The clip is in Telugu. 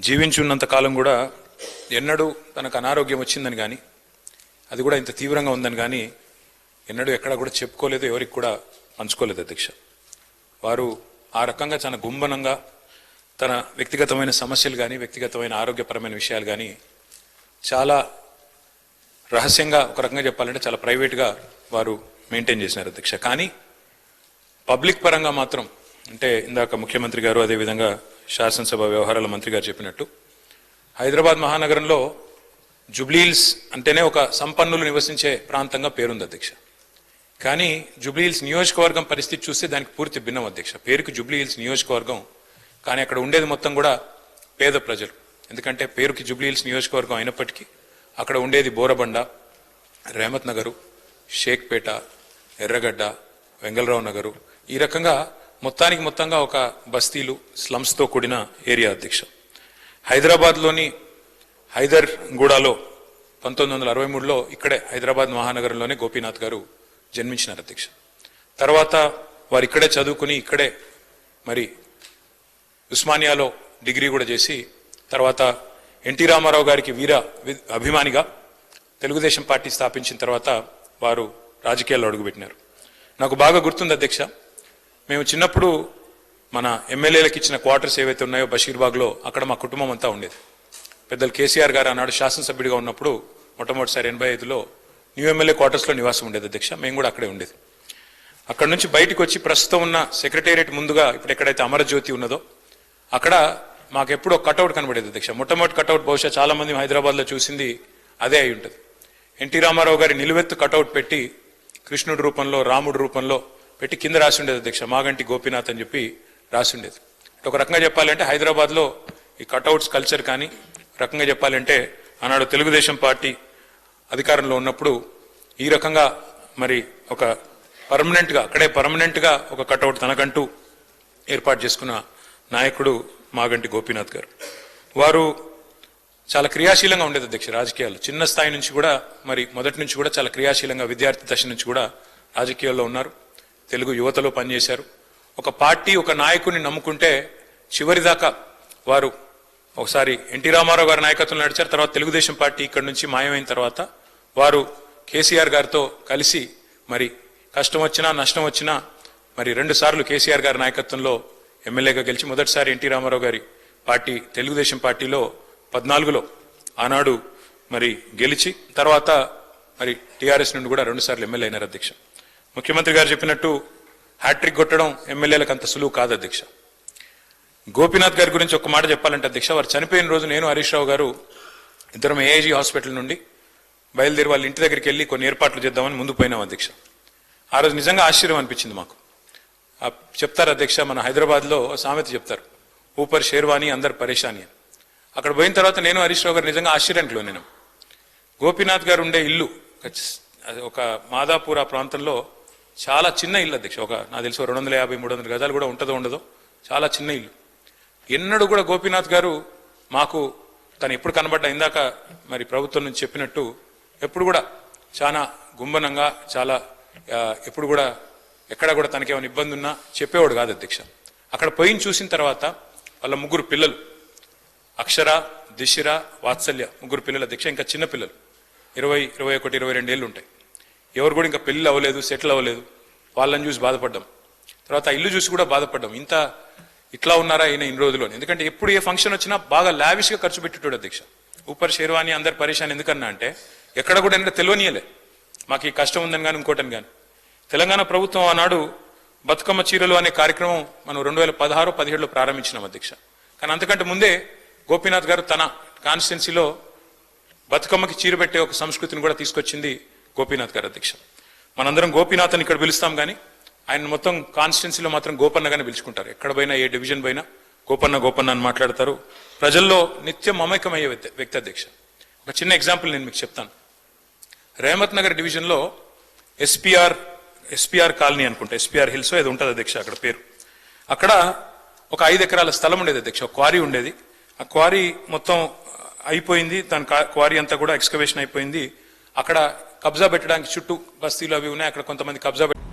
జీవించున్నంత కాలం కూడా ఎన్నడూ తనకు అనారోగ్యం వచ్చిందని కానీ అది కూడా ఇంత తీవ్రంగా ఉందని కానీ ఎన్నడూ ఎక్కడ కూడా చెప్పుకోలేదు ఎవరికి కూడా పంచుకోలేదు అధ్యక్ష. వారు ఆ రకంగా చాలా గుంభనంగా తన వ్యక్తిగతమైన సమస్యలు కానీ వ్యక్తిగతమైన ఆరోగ్యపరమైన విషయాలు కానీ చాలా రహస్యంగా ఒక రకంగా చెప్పాలంటే చాలా ప్రైవేట్గా వారు మెయింటైన్ చేసినారు అధ్యక్ష. కానీ పబ్లిక్ పరంగా మాత్రం అంటే ఇందాక ముఖ్యమంత్రి గారు అదేవిధంగా శాసనసభ వ్యవహారాల మంత్రి గారు చెప్పినట్టు హైదరాబాద్ మహానగరంలో జుబ్లీల్స్ అంటేనే ఒక సంపన్నులు నివసించే ప్రాంతంగా పేరుంది అధ్యక్ష. కానీ జుబ్లీహిల్స్ నియోజకవర్గం పరిస్థితి చూస్తే దానికి పూర్తి భిన్నం అధ్యక్ష. పేరుకి జుబ్లీహిల్స్ నియోజకవర్గం కానీ అక్కడ ఉండేది మొత్తం కూడా పేద ప్రజలు. ఎందుకంటే పేరుకి జుబ్లీహిల్స్ నియోజకవర్గం అయినప్పటికీ అక్కడ ఉండేది బోరబండ రేమత్ నగరు షేక్పేట ఎర్రగడ్డ వెంగళరావు నగరు. ఈ రకంగా మొత్తానికి మొత్తంగా ఒక బస్తీలు స్లమ్స్తో కూడిన ఏరియా అధ్యక్ష. హైదరాబాద్లోని హైదర్ గూడాలో పంతొమ్మిది వందల అరవై మూడులో ఇక్కడే హైదరాబాద్ మహానగరంలోనే గోపీనాథ్ గారు జన్మించినారు అధ్యక్ష. తర్వాత వారు ఇక్కడే చదువుకుని ఇక్కడే మరి ఉస్మానియాలో డిగ్రీ కూడా చేసి తర్వాత ఎన్టీ రామారావు గారికి వీర వి- అభిమానిగా తెలుగుదేశం పార్టీ స్థాపించిన తర్వాత వారు రాజకీయాల్లో అడుగుపెట్టినారు. నాకు బాగా గుర్తుంది అధ్యక్ష మేము చిన్నప్పుడు మన ఎమ్మెల్యేలకు ఇచ్చిన క్వార్టర్స్ ఏవైతే ఉన్నాయో బషీర్బాగ్లో అక్కడ మా కుటుంబం అంతా ఉండేది. పెద్దలు కేసీఆర్ గారు ఆనాడు శాసనసభ్యుడిగా ఉన్నప్పుడు మొట్టమొదటిసారి ఎనభై ఐదులో న్యూ ఎమ్మెల్యే క్వార్టర్స్లో నివాసం ఉండేది అధ్యక్ష. మేము కూడా అక్కడే ఉండేది. అక్కడ నుంచి బయటకు వచ్చి ప్రస్తుతం ఉన్న సెక్రటేరియట్ ముందుగా ఇప్పుడు ఎక్కడైతే అమరజ్యోతి ఉన్నదో అక్కడ మాకు ఎప్పుడో కటౌట్ కనబడేది అధ్యక్ష. మొట్టమొదటి కటౌట్ బహుశా చాలా మంది హైదరాబాద్లో చూసింది అదే అయి ఉంటుంది. ఎన్టీ రామారావు గారి నిలువెత్తు కటౌట్ పెట్టి కృష్ణుడి రూపంలో రాముడి రూపంలో పెట్టి కింద రాసి ఉండేది అధ్యక్ష. మాగంటి గోపీనాథ్ అని చెప్పి రాసి ఉండేది ఒక రకంగా చెప్పాలంటే హైదరాబాద్లో ఈ కటౌట్స్ కల్చర్ కానీ రకంగా చెప్పాలంటే ఆనాడు తెలుగుదేశం పార్టీ అధికారంలో ఉన్నప్పుడు ఈ రకంగా మరి ఒక పర్మనెంట్గా అక్కడే పర్మనెంట్గా ఒక కటౌట్ తనకంటూ ఏర్పాటు చేసుకున్న నాయకుడు మాగంటి గోపీనాథ్ గారు. వారు చాలా క్రియాశీలంగా ఉండేది అధ్యక్ష రాజకీయాలు చిన్న స్థాయి నుంచి కూడా మరి మొదటి నుంచి కూడా చాలా క్రియాశీలంగా విద్యార్థి దశ నుంచి కూడా రాజకీయాల్లో ఉన్నారు. తెలుగు యువతలో పనిచేశారు. ఒక పార్టీ ఒక నాయకుడిని నమ్ముకుంటే చివరిదాకా వారు ఒకసారి ఎన్టీ రామారావు గారి నాయకత్వంలో నడిచారు. తర్వాత తెలుగుదేశం పార్టీ ఇక్కడ నుంచి మాయమైన తర్వాత వారు కేసీఆర్ గారితో కలిసి మరి కష్టం వచ్చినా నష్టం వచ్చినా మరి రెండు సార్లు కేసీఆర్ గారి నాయకత్వంలో ఎమ్మెల్యేగా గెలిచి మొదటిసారి ఎన్టీ రామారావు గారి పార్టీ తెలుగుదేశం పార్టీలో పద్నాలుగులో ఆనాడు మరి గెలిచి తర్వాత మరి టీఆర్ఎస్ నుండి కూడా రెండు సార్లు ఎమ్మెల్యే అయినారు అధ్యక్ష ముఖ్యమంత్రి గారు చెప్పినట్టు హ్యాట్రిక్ కొట్టడం ఎమ్మెల్యేలకు అంత సులువు కాదు అధ్యక్ష. గోపీనాథ్ గారి గురించి ఒక మాట చెప్పాలంటే అధ్యక్ష వారు చనిపోయిన రోజు నేను హరీష్ రావు గారు ఇద్దరం ఏఐజీ హాస్పిటల్ నుండి బయలుదేరి వాళ్ళ ఇంటి దగ్గరికి వెళ్ళి కొన్ని ఏర్పాట్లు చేద్దామని ముందు పోయినాం అధ్యక్ష. ఆ రోజు నిజంగా ఆశ్చర్యం అనిపించింది మాకు. చెప్తారు అధ్యక్ష మన హైదరాబాద్లో ఓ సామెత చెప్తారు. ఊపర్ షేర్వాణి అందరు పరేషాని అని. అక్కడ పోయిన తర్వాత నేను హరీష్ రావు గారు నిజంగా ఆశ్చర్యానికి లోనేను. గోపీనాథ్ గారు ఉండే ఇల్లు ఒక ఒక మాదాపూర్ ఆ ప్రాంతంలో చాలా చిన్న ఇల్లు అధ్యక్ష. ఒక నాకు తెలిసి రెండు వందల యాభై మూడు వందల గజాలు కూడా ఉంటుందో ఉండదో. చాలా చిన్న ఇల్లు. ఎన్నడూ కూడా గోపీనాథ్ గారు మాకు తను ఎప్పుడు కనబడ్డా ఇందాక మరి ప్రభుత్వం నుంచి చెప్పినట్టు ఎప్పుడు కూడా చాలా గుంభనంగా చాలా ఎప్పుడు కూడా ఎక్కడ కూడా తనకేమైనా ఇబ్బంది ఉన్నా చెప్పేవాడు కాదు అధ్యక్ష. అక్కడ పోయిన చూసిన తర్వాత వాళ్ళ ముగ్గురు పిల్లలు. అక్షర దిశిర వాత్సల్య ముగ్గురు పిల్లల దీక్ష ఇంకా చిన్న పిల్లలు. ఇరవై ఇరవై ఒకటి ఇరవై రెండు ఏళ్ళు ఉంటాయి. ఎవరు కూడా ఇంకా పెళ్ళి అవ్వలేదు సెటిల్ అవ్వలేదు. వాళ్ళని చూసి బాధపడ్డాం. తర్వాత ఇల్లు చూసి కూడా బాధపడ్డాం. ఇంత ఇట్లా ఉన్నారా ఈయన ఇన్ని రోజులు ఎందుకంటే ఎప్పుడు ఏ ఫంక్షన్ వచ్చినా బాగా లావిష్గా ఖర్చు పెట్టేటోడు అధ్యక్ష. ఊపర్ షేర్వాణి అందరు పరేషాన్ ఎందుకన్నా అంటే ఎక్కడ కూడా ఎంత తెలియనియలే. మాకు ఈ కష్టం ఉందని కానీ ఇంకోటని కానీ తెలంగాణ ప్రభుత్వం ఆనాడు బతుకమ్మ చీరలు అనే కార్యక్రమం మనం రెండు వేల పదహారు పదిహేడులో ప్రారంభించినాం అధ్యక్ష. కానీ అంతకంటే ముందే గోపీనాథ్ గారు తన కాన్స్టిట్యున్సీలో బతుకమ్మకి చీర పెట్టే ఒక సంస్కృతిని కూడా తీసుకొచ్చింది గోపీనాథ్ గారు అధ్యక్ష. మనందరం గోపీనాథ్ అని ఇక్కడ పిలుస్తాం కానీ ఆయన మొత్తం కాన్స్టిట్యున్సీలో మాత్రం గోపన్నగానే పిలుచుకుంటారు. ఎక్కడ పోయినా ఏ డివిజన్ పోయినా గోపన్న గోపన్న అని మాట్లాడతారు. ప్రజల్లో నిత్యం మమేకమయ్యే వ్యక్తి వ్యక్తి అధ్యక్ష. ఒక చిన్న ఎగ్జాంపుల్ నేను మీకు చెప్తాను. రేమత్ నగర్ డివిజన్లో ఎస్పీఆర్ ఎస్పీఆర్ కాలనీ అనుకుంటా. ఎస్పీఆర్ హిల్స్ ఏదో ఉంటుంది అధ్యక్ష అక్కడ పేరు. అక్కడ ఒక ఐదు ఎకరాల స్థలం ఉండేది అధ్యక్ష. ఒక క్వారీ ఉండేది. ఆ క్వారీ మొత్తం అయిపోయింది. దాని కా- క్వారీ అంతా కూడా ఎక్స్కవేషన్ అయిపోయింది. అక్కడ కబ్జా పెట్టడానికి చుట్టూ బస్తీలు అవి ఉన్నాయి. అక్కడ కొంతమంది కబ్జా పెట్-